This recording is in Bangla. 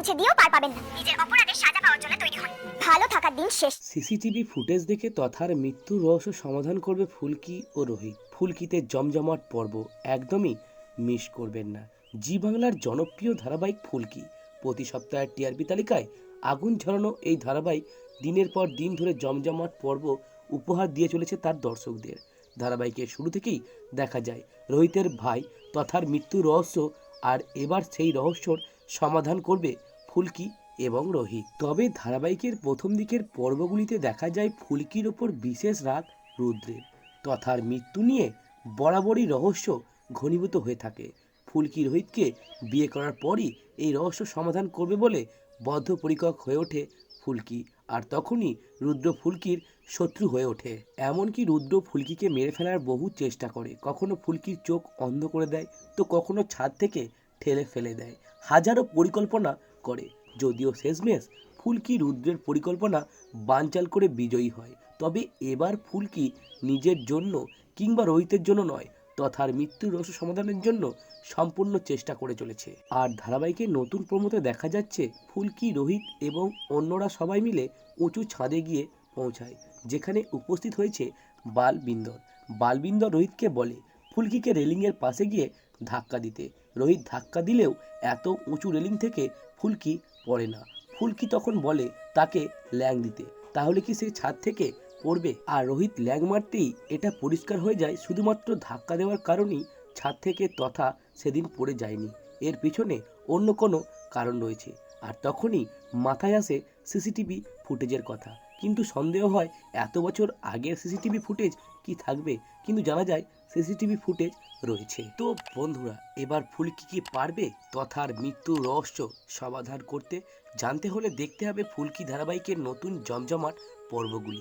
মুছে দিয়েও পার পাবেন না। নিজের অপরাধের সাজা পাওয়ার জন্য তৈরি হন। ভালো থাকার দিন শেষ। সিসিটিভি ফুটেজ দেখে তথার মৃত্যুর রহস্য সমাধান করবে ফুলকি ও রোহিত। ফুলকিতে জমজমাট পর্ব একদমই মিস করবেন না। জি বাংলার জনপ্রিয় ধারাবাহিক ফুলকি। প্রতি সপ্তাহের টিআরপি তালিকায় আগুন ঝরানো এই ধারাবাহিক দিনের পর দিন ধরে জমজমাট পর্ব উপহার দিয়ে চলেছে তার দর্শকদের। ধারাবাহিকের শুরু থেকেই দেখা যায়, রোহিতের ভাই তথার মৃত্যুর রহস্য আর এবার সেই রহস্যর সমাধান করবে ফুলকি এবং রোহিত। তবে ধারাবাহিকের প্রথম দিকের পর্বগুলিতে দেখা যায় ফুলকির ওপর বিশেষ রাগ রুদ্রের। তথার মৃত্যু নিয়ে বরাবরই রহস্য ঘনীভূত হয়ে থাকে। ফুলকি রোহিতকে বিয়ে করার পরই এই রহস্য সমাধান করবে বলে বদ্ধপরিকর হয়ে ওঠে ফুলকি। আর তখনই রুদ্র ফুলকির শত্রু হয়ে ওঠে। এমনকি রুদ্র ফুলকিকে মেরে ফেলার বহু চেষ্টা করে। কখনো ফুলকির চোখ অন্ধ করে দেয়, তো কখনো ছাদ থেকে ঠেলে ফেলে দেয়। হাজারো পরিকল্পনা করে। যদিও শেষমেশ ফুলকি রুদ্রের পরিকল্পনা বানচাল করে বিজয়ী হয়, তবে এবার ফুলকি নিজের জন্য কিংবা রোহিতের জন্য নয়, তথার মৃত্যুর রহস্য সমাধানের জন্য সম্পূর্ণ চেষ্টা করে চলেছে। আর ধারাবাহিকের নতুন প্রমোতে দেখা যাচ্ছে ফুলকি, রোহিত এবং অন্যরা সবাই মিলে উঁচু ছাদে গিয়ে পৌঁছায়, যেখানে উপস্থিত হয়েছে বালবিন্দর। বালবিন্দর রোহিতকে বলে ফুলকিকে রেলিংয়ের পাশে গিয়ে ধাক্কা দিতে। রোহিত ধাক্কা দিলেও এত উঁচু রেলিং থেকে ফুলকি পড়ে না। ফুলকি তখন বলে, তাকে ল্যাং দিতে। তাহলে কি সে ছাদ থেকে পড়বে? আর রোহিত ল্যাং মারতেই এটা পরিষ্কার হয়ে যায়, শুধুমাত্র ধাক্কা দেওয়ার কারণেই ছাদ থেকে তথা সেদিন পড়ে যায়নি। এর পিছনে অন্য কোনো কারণ রয়েছে। আর তখনই মাথায় আসে সিসিটিভি ফুটেজের কথা। কিন্তু সন্দেহ হয় এত বছর আগের সিসিটিভি ফুটেজ কি থাকবে? কিন্তু জানা যায় সিসিটিভি ফুটেজ রয়েছে। তো বন্ধুরা, এবার ফুলকি কি পারবে? তথার মৃত্যু রহস্য সমাধান করতে, জানতে হলে দেখতে হবে ফুলকি ধারাবাহিকের নতুন জমজমাট পর্বগুলি।